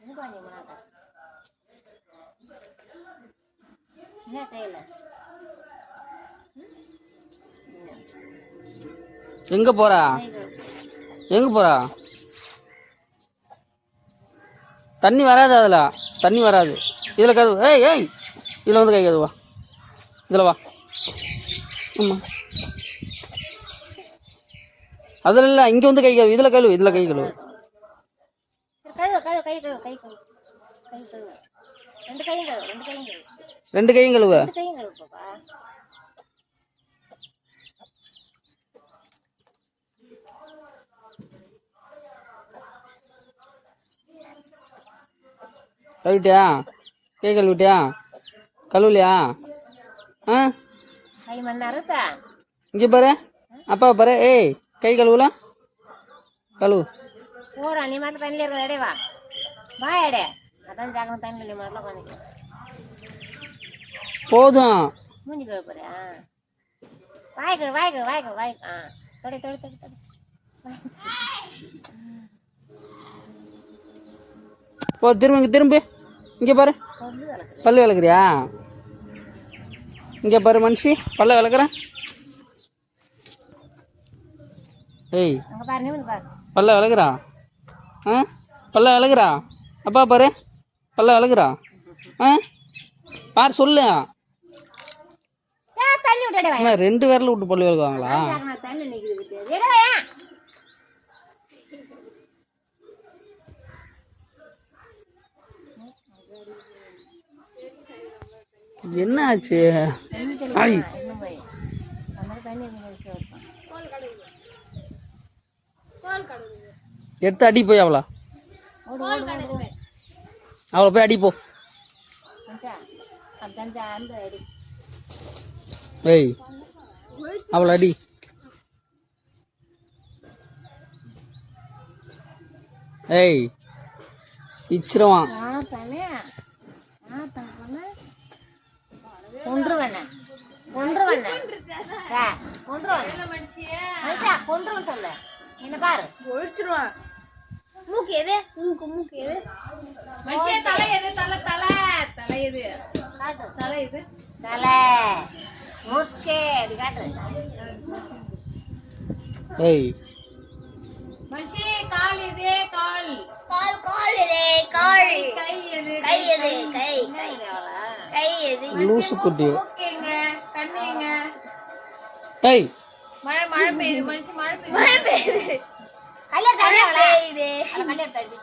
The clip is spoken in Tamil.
இது கொஞ்சம் எங்க போறா எங்க போறா தண்ணி வராது அதில். தண்ணி வராது. இதில் கழுவு ஏய் ஏய். இதில் வந்து கை கழுவா இதில் வா. ஆமாம் அதில் இல்லை இங்கே வந்து கை கழுவு இதில் கழுவு இதில் கை கழுவு. கழுவு கழுவு கை கழுவு கை கழுவு கை கழுவு ரெண்டு கையும் கழுவு. ரெண்டு கையும் கழுவு ரெண்டு கையும் கழுவு ரெண்டு கையும் கழுவு பாப்பா கழுவிட்டியா? கை கழுவிட்டியா? கழுவலையா? ஆ? இங்கே பாரு. அப்பா பாரு. ஏய் கை கழுவுலாம் கழுவு. போறா நீ மட்டும் தண்ணியில் இருக்கிற எடே வா வா எடே அதான் ஜாக்கிரம் தண்ணியில் நீ மட்டும் உட்காந்துக்க போதும். மூஞ்சி கழுவு போறியா? வாய் கழுவு வாய் கழுவு வாய் ஆ தொடி தொடி தொடி தொடி. போ திரும்ப திரும்பு. இங்கே பாரு. பல்லு விளக்குறியா இங்கே பாரு மனுஷி. பல்ல விளக்குறேன் ஏய். பல்ல விளக்குறா ஆ? பல்ல விளக்குறா அப்பா பாரு பல்ல விளக்குறா. ஆ? பாரு சொல்லு. ரெண்டு விரல விட்டு பல்லு விளக்குவாங்களா? என்ன ஆச்சு எடுத்து அடி போய் அவளா? அவளை போய் அடி போ. மனுஷா அது கஞ்சா அந்த அடி. ஏய் அவளை அடி. ஏய் இச்சிருவான். ஆ சாமி ஆ தங்கமே கொன்றுவண்ண. கொன்றுவண்ண. ஏ கொன்றுவண்ண. மனுஷா கொன்றுவன் சொல்லு. என்ன பாரு. ஒழிச்சிருவான். மூக்கு எது? மூக்கு மூக்கு எது? மனுஷே தலை எது? தலை தலை. தலை எது? காட்டு. தலை எது? தலை. மூக்கே. அது காட்டு. ஏய். மனுஷே கால் எது? கால். கால் கால் எது? கால். கை எது? கை எது? கை கை. எது? லூசு குட்டி. ஓகேங்க கண்ணுங்க ஏய். மழை மழை பெய்யுது. மனுஷன் மழை பெய்யுது. மழை பெய்யுது. கல்யாணம் கல்யாணம் தள்ளி